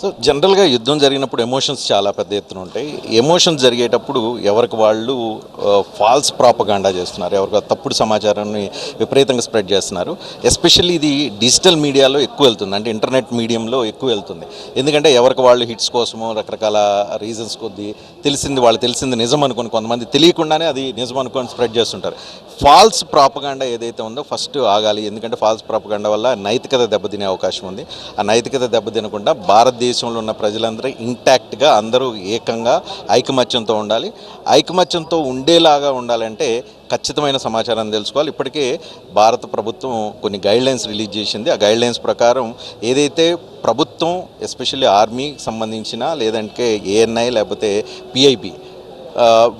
So జనరల్గా యుద్ధం జరిగినప్పుడు ఎమోషన్స్ చాలా పెద్ద ఎత్తున ఉంటాయి. ఎమోషన్స్ జరిగేటప్పుడు ఎవరికి వాళ్ళు ఫాల్స్ ప్రాపగాండా చేస్తున్నారు ఎవరికి తప్పుడు సమాచారాన్ని విపరీతంగా స్ప్రెడ్ చేస్తున్నారు. ఎస్పెషల్లీ ఇది డిజిటల్ మీడియాలో ఎక్కువ వెళ్తుంది అంటే ఇంటర్నెట్ మీడియంలో ఎక్కువ వెళ్తుంది. ఎందుకంటే ఎవరికి వాళ్ళు హిట్స్ కోసమో రకరకాల రీజన్స్ కొద్దీ తెలిసింది వాళ్ళు తెలిసింది నిజం అనుకుని కొంతమంది తెలియకుండానే అది నిజం అనుకొని స్ప్రెడ్ చేస్తుంటారు. ఫాల్స్ ప్రాపగాండా ఏదైతే ఉందో ఫస్ట్ ఆగాలి. ఎందుకంటే ఫాల్స్ ప్రాపగాండా వల్ల నైతికత దెబ్బతినే అవకాశం ఉంది. ఆ నైతికత దెబ్బతినకుండా భారతదేశంలో ఉన్న ప్రజలందరూ ఇంటాక్ట్గా అందరూ ఏకంగా ఐకమత్యంతో ఉండాలి. ఐకమత్యంతో ఉండేలాగా ఉండాలంటే ఖచ్చితమైన సమాచారం తెలుసుకోవాలి. ఇప్పటికే భారత ప్రభుత్వం కొన్ని గైడ్లైన్స్ రిలీజ్ చేసింది. ఆ గైడ్లైన్స్ ప్రకారం ఏదైతే ప్రభుత్వం ఎస్పెషల్లీ ఆర్మీకి సంబంధించిన లేదంటే ఏఎన్ఐ లేకపోతే పిఐబి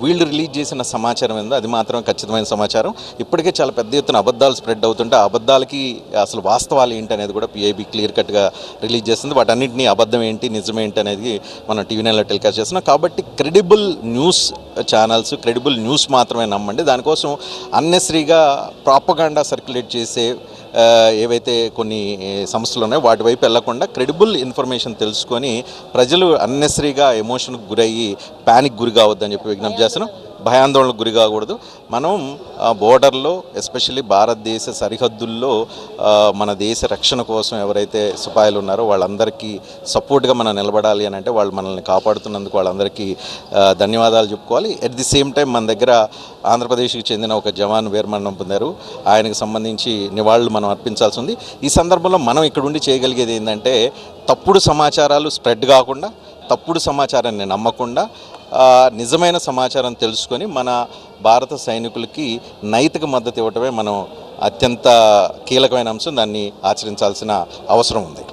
వీళ్ళు రిలీజ్ చేసిన సమాచారం ఏందో అది మాత్రం ఖచ్చితమైన సమాచారం. ఇప్పటికే చాలా పెద్ద ఎత్తున అబద్ధాలు స్ప్రెడ్ అవుతుంటే ఆ అబద్ధాలకి అసలు వాస్తవాలు ఏంటి అనేది కూడా పిఐబి క్లియర్ కట్గా రిలీజ్ చేస్తుంది. వాటన్నింటినీ అబద్ధం ఏంటి నిజమేంటి అనేది మనం టీవీ నైన్లో టెలికాస్ట్ చేస్తున్నాం. కాబట్టి credible news channels credible news మాత్రమే నమ్మండి. దానికోసం అన్నెసరీగా ప్రాపగాండా సర్క్యులేట్ చేసే ఏవైతే కొన్ని సంస్థలు ఉన్నాయో వాటి వైపు వెళ్ళకుండా క్రెడిబుల్ ఇన్ఫర్మేషన్ తెలుసుకొని ప్రజలు అన్నెసరీగా ఎమోషన్కి గురయ్యి ప్యానిక్ గురి కావద్దని చెప్పి విజ్ఞప్తి చేస్తున్నాం. భయాందోళనకు గురి కాకూడదు. మనం బోర్డర్లో ఎస్పెషల్లీ భారతదేశ సరిహద్దుల్లో మన దేశ రక్షణ కోసం ఎవరైతే సిపాయిలు ఉన్నారో వాళ్ళందరికీ సపోర్ట్గా మనం నిలబడాలి అని అంటే వాళ్ళు మనల్ని కాపాడుతున్నందుకు వాళ్ళందరికీ ధన్యవాదాలు చెప్పుకోవాలి. ఎట్ ది సేమ్ టైం మన దగ్గర ఆంధ్రప్రదేశ్కి చెందిన ఒక జవాన్ వీరమరణం పొందారు. ఆయనకు సంబంధించి నివాళులు మనం అర్పించాల్సి ఉంది. ఈ సందర్భంలో మనం ఇక్కడుండి చేయగలిగేది ఏంటంటే తప్పుడు సమాచారాలు స్ప్రెడ్ కాకుండా తప్పుడు సమాచారాన్ని నమ్మకుండా నిజమైన సమాచారం తెలుసుకొని మన భారత సైనికులకి నైతిక మద్దతు ఇవ్వటమే మనం అత్యంత కీలకమైన అంశం. దాన్ని ఆచరించాల్సిన అవసరం ఉంది.